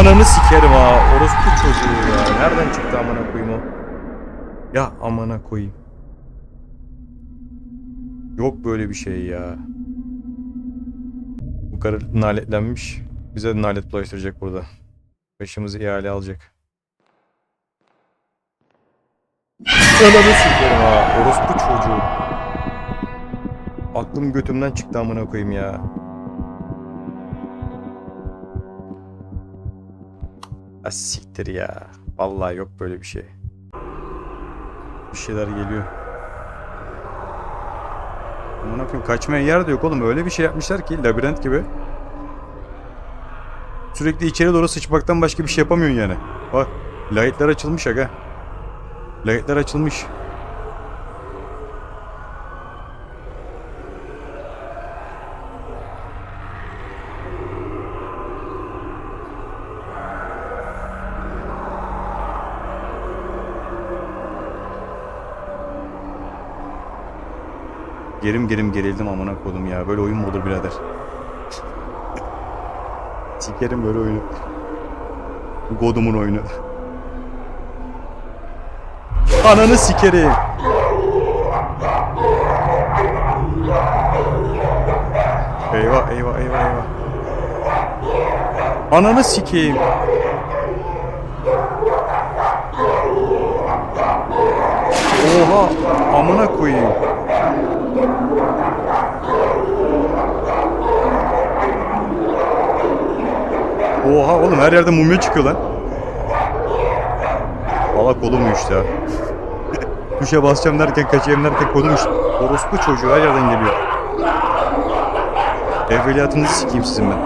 Ananı sikerim ha. Orospu çocuğu ya. Nereden çıktı amına koyayım o? Ya amına koyayım. Yok böyle bir şey ya. Bu karı naletlenmiş. Bize nalet bulaştıracak burada. Başımızı ihale alacak. Ananı sikerim ha. Orospu çocuğu. Aklım götümden çıktı amına koyayım ya. Ha siktir ya. Vallahi yok böyle bir şey. Bir şeyler geliyor. Amına koyayım kaçmaya yer de yok oğlum. Öyle bir şey yapmışlar ki labirent gibi. Sürekli içeri doğru sıçmaktan başka bir şey yapamıyorsun yani. Bak lahitler açılmış aga. Lahitler açılmış. Gerim gerim gerildim amına kodum ya. Böyle oyun mu olur birader? Sikerim böyle oyunu. Godumun oyunu. Ananı sikerim. Eyvah eyvah eyvah eyvah. Ananı sikeyim. Oha amına koyayım. Oha oğlum her yerde mumya çıkıyor lan. Valla kolum uyuştu ya. Tuşa basacağım derken kaçayım derken kolum uyuştu. Orospu çocuğu her yerden geliyor. Evveliyatınızı sikeyim sizin ben.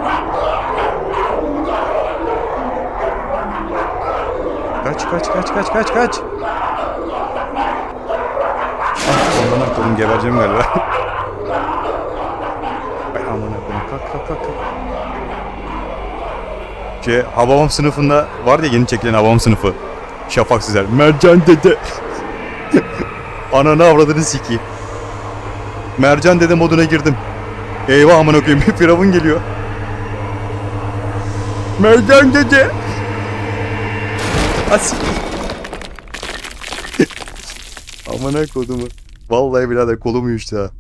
Kaç kaç kaç kaç kaç kaç. Koyayım gebereceğim galiba. Ay amına koyayım kalk kalk kalk. kalk. Şey, Hababam sınıfında var ya yeni çekilen Hababam sınıfı. Şafak Sezer. Mercan dede. Ananı avradını sikeyim. Mercan dede moduna girdim. Eyvah amına koyayım. Firavun geliyor. Mercan dede. Asik. amına kodumu. Vallahi birader kolum uyuştu ha.